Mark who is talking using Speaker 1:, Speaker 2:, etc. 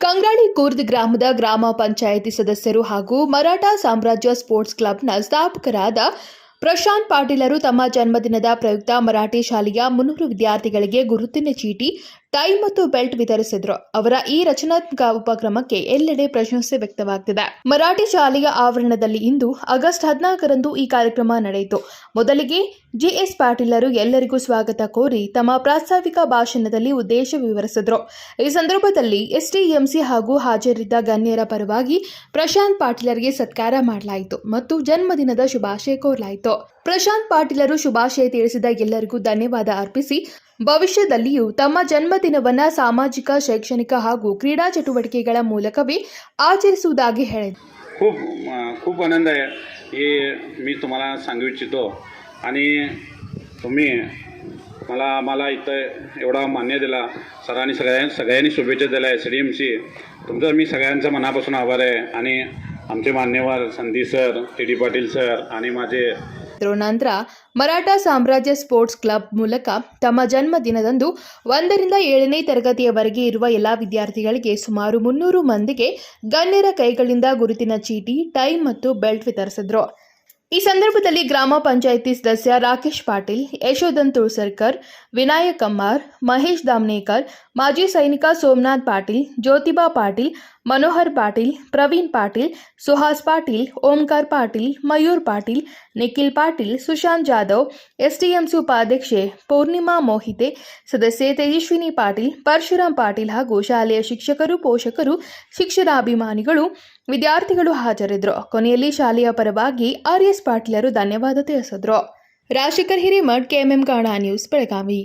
Speaker 1: ಕಂಗ್ರಾಳಿ ಕೂರ್ದ್ ಗ್ರಾಮದ ಗ್ರಾಮ ಪಂಚಾಯಿತಿ ಸದಸ್ಯರು ಹಾಗೂ ಮರಾಠ ಸಾಮ್ರಾಜ್ಯ ಸ್ಪೋರ್ಟ್ಸ್ ಕ್ಲಬ್ನ ಸ್ಥಾಪಕರಾದ ಪ್ರಶಾಂತ್ ಪಾಟೀಲರು ತಮ್ಮ ಜನ್ಮದಿನದ ಪ್ರಯುಕ್ತ ಮರಾಠಿ ಶಾಲೆಯ ಮುನ್ನೂರು ವಿದ್ಯಾರ್ಥಿಗಳಿಗೆ ಗುರುತಿನ ಚೀಟಿ, ಟೈ ಮತ್ತು ಬೆಲ್ಟ್ ವಿತರಿಸಿದ್ರು. ಅವರ ಈ ರಚನಾತ್ಮಕ ಉಪಕ್ರಮಕ್ಕೆ ಎಲ್ಲೆಡೆ ಪ್ರಶಂಸೆ ವ್ಯಕ್ತವಾಗ್ತಿದೆ. ಮರಾಠಿ ಶಾಲೆಯ ಆವರಣದಲ್ಲಿ ಇಂದು ಆಗಸ್ಟ್ ಹದಿನಾಲ್ಕರಂದು ಈ ಕಾರ್ಯಕ್ರಮ ನಡೆಯಿತು. ಮೊದಲಿಗೆ ಜಿಎಸ್ ಪಾಟೀಲರು ಎಲ್ಲರಿಗೂ ಸ್ವಾಗತ ಕೋರಿ ತಮ್ಮ ಪ್ರಾಸ್ತಾವಿಕ ಭಾಷಣದಲ್ಲಿ ಉದ್ದೇಶ ವಿವರಿಸಿದ್ರು ಈ ಸಂದರ್ಭದಲ್ಲಿ ಎಸ್ಟಿಎಂಸಿ ಹಾಗೂ ಹಾಜರಿದ್ದ ಗಣ್ಯರ ಪರವಾಗಿ ಪ್ರಶಾಂತ್ ಪಾಟೀಲರಿಗೆ ಸತ್ಕಾರ ಮಾಡಲಾಯಿತು ಮತ್ತು ಜನ್ಮದಿನದ ಶುಭಾಶಯ ಕೋರಲಾಯಿತು ಪ್ರಶಾಂತ್ ಪಾಟೀಲರು ಶುಭಾಶಯ ತಿಳಿಸಿದ ಎಲ್ಲರಿಗೂ ಧನ್ಯವಾದ ಅರ್ಪಿಸಿ ಭವಿಷ್ಯದಲ್ಲಿಯೂ ತಮ್ಮ ಜನ್ಮದಿನವನ್ನ ಸಾಮಾಜಿಕ ಶೈಕ್ಷಣಿಕ ಹಾಗೂ ಕ್ರೀಡಾ ಚಟುವಟಿಕೆಗಳ ಮೂಲಕವೇ ಆಚರಿಸುವುದಾಗಿ ಹೇಳಿದರು
Speaker 2: खूप अं, खूप आनंद आहे हे मी तुम्हाला सांगू इच्छितो आणि तुम्ही मला मला इथं एवढा मान्य दिला सरांनी सगळ्या सगळ्यांनी शुभेच्छा दिल्या एस डी एम सी तुमचं मी सगळ्यांचं मनापासून आभार आहे आणि आमचे मान्यवर Sandeep sir T D Patil sir आणि माझे
Speaker 1: ನಂತರ ಮರಾಠ ಸಾಮ್ರಾಜ್ಯ ಸ್ಪೋರ್ಟ್ಸ್ ಕ್ಲಬ್ ಮೂಲಕ ತಮ್ಮ ಜನ್ಮದಿನದಂದು ಒಂದರಿಂದ ಏಳನೇ ತರಗತಿಯವರೆಗೆ ಇರುವ ಎಲ್ಲ ವಿದ್ಯಾರ್ಥಿಗಳಿಗೆ ಸುಮಾರು ಮುನ್ನೂರು ಮಂದಿಗೆ ಗಣ್ಯರ ಕೈಗಳಿಂದ ಗುರುತಿನ ಚೀಟಿ ಟೈ ಮತ್ತು ಬೆಲ್ಟ್ ವಿತರಿಸಿದ್ರು ಈ ಸಂದರ್ಭದಲ್ಲಿ ಗ್ರಾಮ ಪಂಚಾಯಿತಿ ಸದಸ್ಯ ರಾಕೇಶ್ ಪಾಟೀಲ್ ಯಶೋಧನ್ ತುಳಸರ್ಕರ್ ವಿನಾಯಕ್ ಕಮ್ಮಾರ್ ಮಹೇಶ್ ದಾಮ್ನೇಕರ್ ಮಾಜಿ ಸೈನಿಕ ಸೋಮನಾಥ್ ಪಾಟೀಲ್ ಜ್ಯೋತಿಬಾ ಪಾಟೀಲ್ ಮನೋಹರ್ ಪಾಟೀಲ್ ಪ್ರವೀಣ್ ಪಾಟೀಲ್ ಸುಹಾಸ್ ಪಾಟೀಲ್ ಓಂಕಾರ್ ಪಾಟೀಲ್ ಮಯೂರ್ ಪಾಟೀಲ್ ನಿಖಿಲ್ ಪಾಟೀಲ್ ಸುಶಾಂತ್ ಜಾಧವ್ ಎಸ್ಟಿಎಂಸಿ ಉಪಾಧ್ಯಕ್ಷೆ ಪೂರ್ಣಿಮಾ ಮೋಹಿತೆ ಸದಸ್ಯೆ ತೇಜಸ್ವಿನಿ ಪಾಟೀಲ್ ಪರಶುರಾಮ್ ಪಾಟೀಲ್ ಹಾಗೂ ಶಾಲೆಯ ಶಿಕ್ಷಕರು ಪೋಷಕರು ಶಿಕ್ಷಣಾಭಿಮಾನಿಗಳು ವಿದ್ಯಾರ್ಥಿಗಳು ಹಾಜರಿದ್ರು. ಕೊನೆಯಲ್ಲಿ ಶಾಲೆಯ ಪರವಾಗಿ ಆರ್ ಎಸ್ ಪಾಟೀಲರು ಧನ್ಯವಾದ ತಿಳಿಸಿದ್ರು. ರಾಜಶೇಖರ್ ಹಿರೇಮಠ್, ಕೆಎಂಎಂ ಕಾಣ ನ್ಯೂಸ್, ಬೆಳಗಾವಿ.